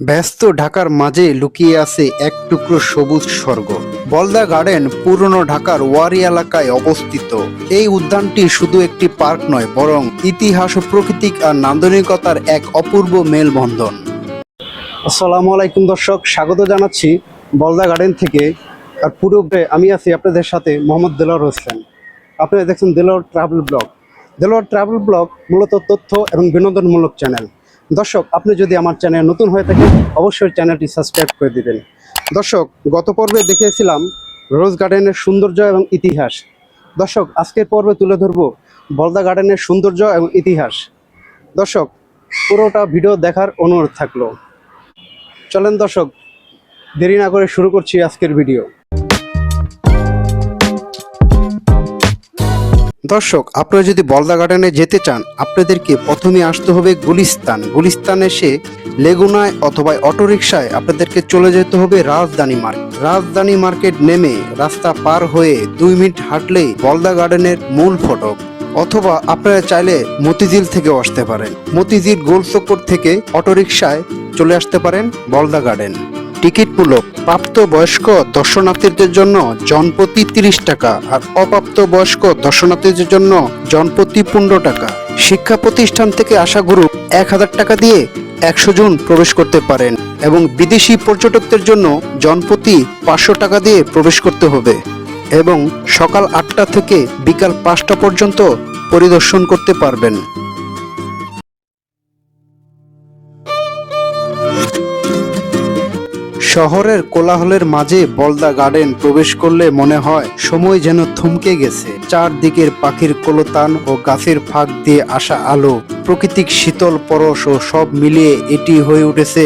ব্যস্ত ঢাকার মাঝে লুকিয়ে আছে এক টুকরো সবুজ স্বর্গ। বলদা গার্ডেন পুরনো ঢাকার ওয়ারি এলাকায় অবস্থিত। এই উদ্যানটি শুধু একটি পার্ক নয়, বরং ইতিহাস ও প্রাকৃতিক আর নান্দনিকতার এক অপূর্ব মেলবন্ধন। আসসালামু আলাইকুম দর্শক, স্বাগত জানাচ্ছি বলদা গার্ডেন থেকে। আর পূর্বে আমি আছি আপনাদের সাথে মোহাম্মদ দেলোয়ার হোসেন। আপনারা দেখছেন Delwar travel blog. Delwar travel blog মূলত তথ্য এবং বিনোদনমূলক চ্যানেল। দর্শক, আপনি যদি আমার চ্যানেল নতুন হয়ে থাকেন, অবশ্যই চ্যানেলটি সাবস্ক্রাইব করে দিবেন। দর্শক, গত পর্বে দেখিয়েছিলাম রোজ গার্ডেনের সৌন্দর্য এবং ইতিহাস। দর্শক, আজকের পর্বে তুলে ধরবো বলদা গার্ডেনের সৌন্দর্য এবং ইতিহাস। দর্শক, পুরোটা ভিডিও দেখার অনুরোধ থাকল। চলেন দর্শক, দেরি না করে শুরু করছি আজকের ভিডিও। দর্শক, আপনারা যদি বলদা গার্ডেনে যেতে চান, আপনাদেরকে প্রথমে আসতে হবে গুলিস্তান। গুলিস্তান এসে লেগুনায় অথবা অটোরিকশায় আপনাদেরকে চলে যেতে হবে রাজধানী মার্কেট রাজধানী মার্কেট নেমে রাস্তা পার হয়ে দুই মিনিট হাঁটলেই বলদা গার্ডেনের মূল ফটক। অথবা আপনারা চাইলে মতিঝিল থেকেও আসতে পারেন। মতিঝিল গোল চক্কর থেকে অটোরিকশায় চলে আসতে পারেন বলদা গার্ডেন। টিকিট মূলক প্রাপ্ত বয়স্ক দর্শনার্থীদের জন্য জনপ্রতি তিরিশ টাকা আর অপ্রাপ্ত বয়স্ক দর্শনার্থীদের জন্য জনপ্রতি পনেরো টাকা। শিক্ষা প্রতিষ্ঠান থেকে আসা গ্রুপ এক হাজার টাকা দিয়ে একশো জন প্রবেশ করতে পারেন এবং বিদেশি পর্যটকদের জন্য জনপ্রতি পাঁচশো টাকা দিয়ে প্রবেশ করতে হবে এবং সকাল আটটা থেকে বিকাল পাঁচটা পর্যন্ত পরিদর্শন করতে পারবেন। শহরের কোলাহলের মাঝে বলদা গার্ডেন প্রবেশ করলে মনে হয় সময় যেন থমকে গেছে। চারদিকের পাখির কলতান ও গাছের ফাঁক দিয়ে আসা আলো, প্রকৃতিক শীতল পরশ ও সব মিলিয়ে এটি হয়ে উঠেছে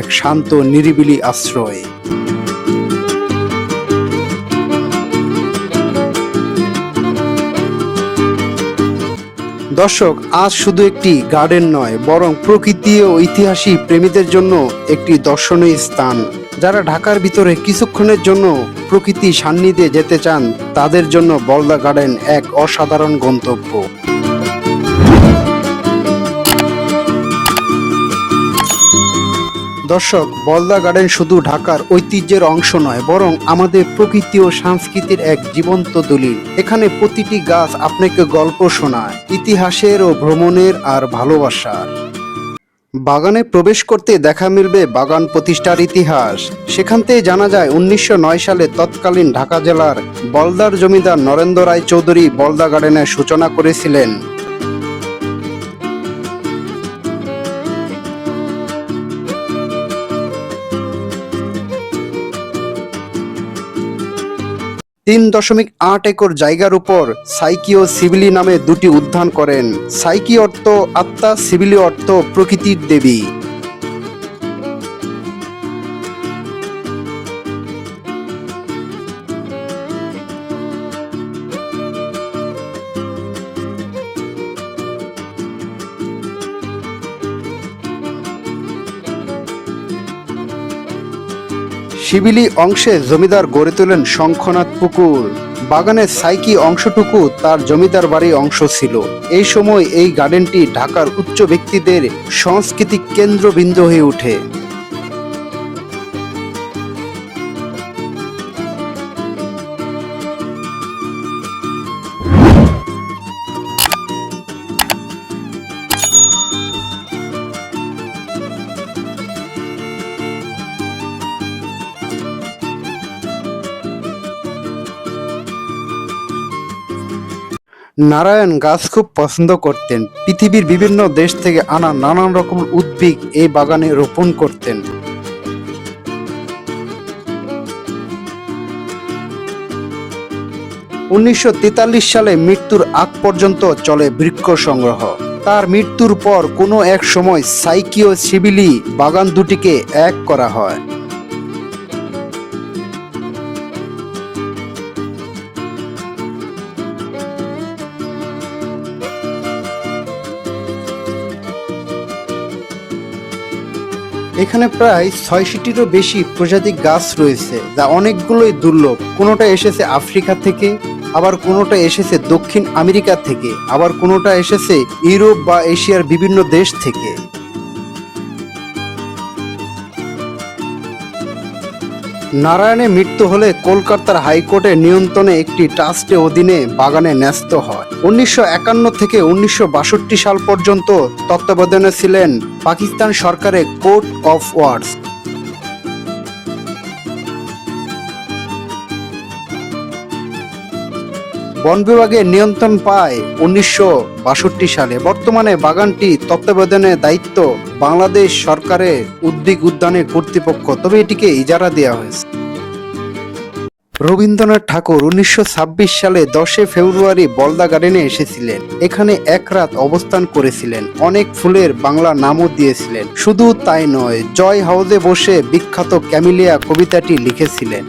এক শান্ত, নিরিবিলি আশ্রয়। দর্শক, আজ শুধু একটি গার্ডেন নয়, বরং প্রকৃতি ও ইতিহাসী প্রেমীদের জন্য একটি দর্শনীয় স্থান। যারা ঢাকার ভিতরে কিছুক্ষণের জন্য প্রকৃতি সান্নিধ্যে যেতে চান, তাদের জন্য বলদা গার্ডেন এক অসাধারণ গন্তব্য। দর্শক, বলদা গার্ডেন শুধু ঢাকার ঐতিহ্যের অংশ নয়, বরং আমাদের প্রকৃতি ও সংস্কৃতির এক জীবন্ত দলিল। এখানে প্রতিটি গাছ আপনাকে গল্প শোনায়, ইতিহাসের ও ভ্রমণের আর ভালোবাসার। বাগানে প্রবেশ করতে দেখা মিলবে বাগান প্রতিষ্ঠার ইতিহাস। সেখান থেকে জানা যায়, উনিশশো নয় সালে তৎকালীন ঢাকা জেলার বলদার জমিদার নরেন্দ্র রায় চৌধুরী বলদা গার্ডেনের সূচনা করেছিলেন। তিন দশমিক আট একর জায়গার উপর সাইকিও ও সিবিলি নামে দুটি উদ্যান করেন। সাইকি অর্থ আত্মা সিবিলি অর্থ প্রকৃতির দেবী। শিবিলি অংশে জমিদার গড়ে তোলেন শঙ্খনাথ পুকুর। বাগানের সাইকি অংশটুকু তার জমিদার বাড়ির অংশ ছিল। এই সময় এই গার্ডেনটি ঢাকার উচ্চ ব্যক্তিদের সাংস্কৃতিক কেন্দ্রবিন্দু হয়ে ওঠে। নারায়ণ গাছ খুব পছন্দ করতেন। পৃথিবীর বিভিন্ন দেশ থেকে আনা নানান রকম উদ্ভিদ এই বাগানে রোপণ করতেন। উনিশশো তেতাল্লিশ সালে মৃত্যুর আগ পর্যন্ত চলে বৃক্ষ সংগ্রহ। তার মৃত্যুর পর কোনো এক সময় সাইকিও সিবিলি বাগান দুটিকে এক করা হয়। এখানে প্রায় ছয়শটিরও বেশি প্রজাতির গাছ রয়েছে, যা অনেকগুলোই দুর্লভ। কোনোটা এসেছে আফ্রিকা থেকে, আবার কোনোটা এসেছে দক্ষিণ আমেরিকা থেকে, আবার কোনোটা এসেছে ইউরোপ বা এশিয়ার বিভিন্ন দেশ থেকে। নারায়ণে মৃত্যু হলে কলকাতার হাইকোর্টের নিয়ন্ত্রণে একটি ট্রাস্টের অধীনে বাগানে ন্যস্ত হয়। উনিশশো একান্ন থেকে উনিশশো বাষট্টি সাল পর্যন্ত তত্ত্বাবধানে ছিলেন পাকিস্তান সরকারের কোর্ট অফ ওয়ার্ডস বন বিভাগের নিয়ন্ত্রণ পায় উনিশশো বাষট্টি সালে। বর্তমানে বাগানটি তত্ত্বাবধানের দায়িত্ব বাংলাদেশ সরকারের উদ্ভিদ উদ্যানের কর্তৃপক্ষ, তবে এটিকে ইজারা দেওয়া হয়েছে। রবীন্দ্রনাথ ঠাকুর উনিশশো ছাব্বিশ সালে দশে ফেব্রুয়ারি বলদা গার্ডেনে এসেছিলেন। এখানে এক রাত অবস্থান করেছিলেন। অনেক ফুলের বাংলা নামও দিয়েছিলেন। শুধু তাই নয়, জয় হাউসে বসে বিখ্যাত ক্যামিলিয়া কবিতাটি লিখেছিলেন।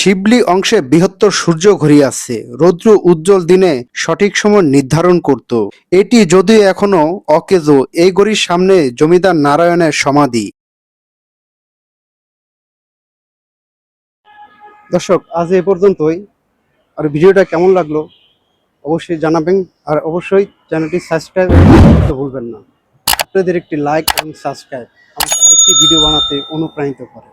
শিবলি অংশে বৃহত্তর সূর্য ঘুরিয়াছে রৌদ্র উজ্জ্বল দিনে সঠিক সময় নির্ধারণ করত। এটি যদিও এখনও অকেজো, এই গড়ির সামনে জমিদার নারায়ণের সমাধি। দর্শক, আজ এ পর্যন্তই। আর ভিডিওটা কেমন লাগল অবশ্যই জানাবেন। আর অবশ্যই চ্যানেলটি সাবস্ক্রাইব করতে ভুলবেন না। আপনাদের একটি লাইক এবং সাবস্ক্রাইব আমাকে আরেকটি ভিডিও বানাতে অনুপ্রাণিত করে।